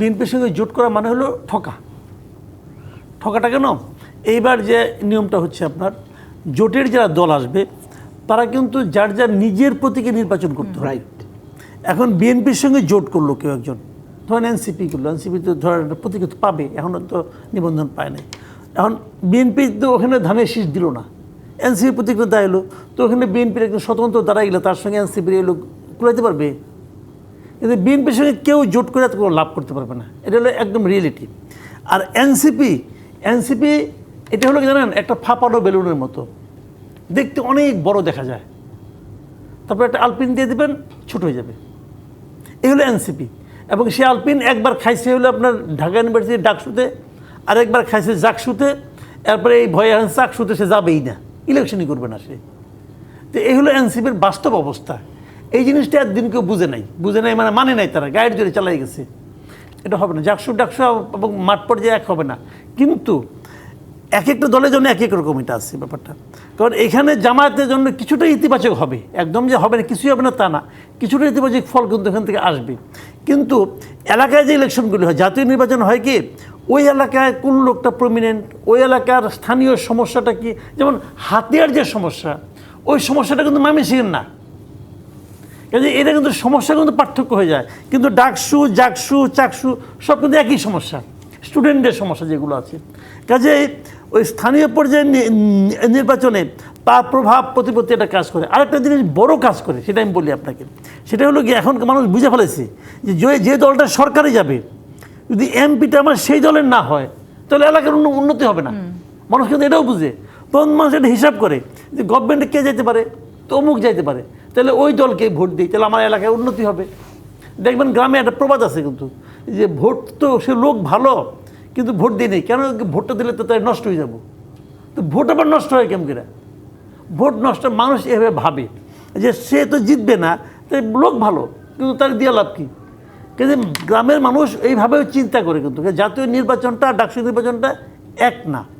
বিএনপির সঙ্গে জোট করা মানে হলো ঠকা। ঠকাটা কেন? এইবার যে নিয়মটা হচ্ছে আপনার জোটের যারা দল আসবে তারা কিন্তু যার যার নিজের প্রতীকে নির্বাচন করতে রাইট এখন বিএনপির সঙ্গে জোট করল কেউ একজন। ধরেন এনসিপি করল এনসিপি তো ধরেন প্রতীক পাবে এখনও তো নিবন্ধন পায় নাই। এখন বিএনপি তো ওখানে ধানের শীষ দিল না। এনসিপি প্রতীক দায় এলো তো ওখানে বিএনপির একজন স্বতন্ত্র দাঁড়াই গেলো তার সঙ্গে এনসিপির এলো কুলাইতে পারবে? কিন্তু বিএনপির সঙ্গে কেউ জোট করে কোনো লাভ করতে পারবে না। এটা হলো একদম রিয়েলিটি আর এনসিপি এনসিপি এটা হলো জানেন? একটা ফাঁপানো বেলুনের মতো। দেখতে অনেক বড় দেখা যায়। তারপর একটা আলপিন দিয়ে দেবেন, ছোট হয়ে যাবে। এই হলো এনসিপি এবং সে আলপিন একবার খাইছে হলো আপনার ঢাকা ইউনিভার্সিটির ডাকসুতে, আরেকবার খাইছে জাকসুতে, এরপরে এই ভয়ে চাকসুতে সে যাবেই না। ইলেকশনই করবে না সে। তো এই হলো এনসিপির বাস্তব অবস্থা। এই জিনিসটা একদিন কেউ বুঝে নাই। বুঝে নাই মানে মানে নাই তারা গাইড জোরে চালাই গেছে। এটা হবে না। জাকসু ডাকসু এবং মাঠ পর্যায়ে এক হবে না। কিন্তু এক একটা দলের জন্য এক এক রকম এটা আছে ব্যাপারটা। কারণ এখানে জামায়াতের জন্য কিছুটা ইতিবাচক হবে। একদম যে হবে না, কিছুই হবে না তা না। কিছুটা ইতিবাচক ফল কিন্তু এখান থেকে আসবে। কিন্তু এলাকায় যে ইলেকশনগুলি হয়, জাতীয় নির্বাচন হয় কি, ওই এলাকায় কোন লোকটা প্রমিনেন্ট ওই এলাকার স্থানীয় সমস্যাটা কি? যেমন হাতিয়ার যে সমস্যা, ওই সমস্যাটা কিন্তু মামিসিংয়ের না। কাজে এটা কিন্তু সমস্যা কিন্তু পার্থক্য হয়ে যায়। কিন্তু ডাকসু জাকসু চাকসু সব কিন্তু একই সমস্যা স্টুডেন্টদের সমস্যা যেগুলো আছে। কাজে ওই স্থানীয় পর্যায়ে নির্বাচনে তার প্রভাব প্রতিপত্তি একটা কাজ করে। আরেকটা জিনিস বড় কাজ করে সেটা আমি বলি আপনাকে। সেটা হলো কি এখন মানুষ বুঝে ফেলেছে যে যে- দলটা সরকারে যাবে যদি এমপিটা আমার সেই দলের না হয় তাহলে এলাকার উন্ন- উন্নতি হবে না। মানুষ কিন্তু এটাও বুঝে। তখন মানুষ এটা হিসাব করে যে গভর্নমেন্টে কে যেতে পারে তো অমুক যাইতে পারে। তাহলে ওই দলকে ভোট দিই, তাহলে আমার এলাকায় উন্নতি হবে। দেখবেন গ্রামে একটা প্রবাদ আছে কিন্তু, যে ভোট তো সে লোক ভালো, কিন্তু ভোট দিই নেই। কেন ভোটটা দিলে তো তাই নষ্ট হয়ে যাব? তো ভোট আবার নষ্ট হয় কেমন করে? ভোট নষ্ট, মানুষ এভাবে ভাবে যে সে তো জিতবে না, তাই লোক ভালো, কিন্তু তার দিয়ে লাভ কী? কিন্তু গ্রামের মানুষ এইভাবেও চিন্তা করে কিন্তু জাতীয় নির্বাচনটা, ডাকসু নির্বাচনটা এক না।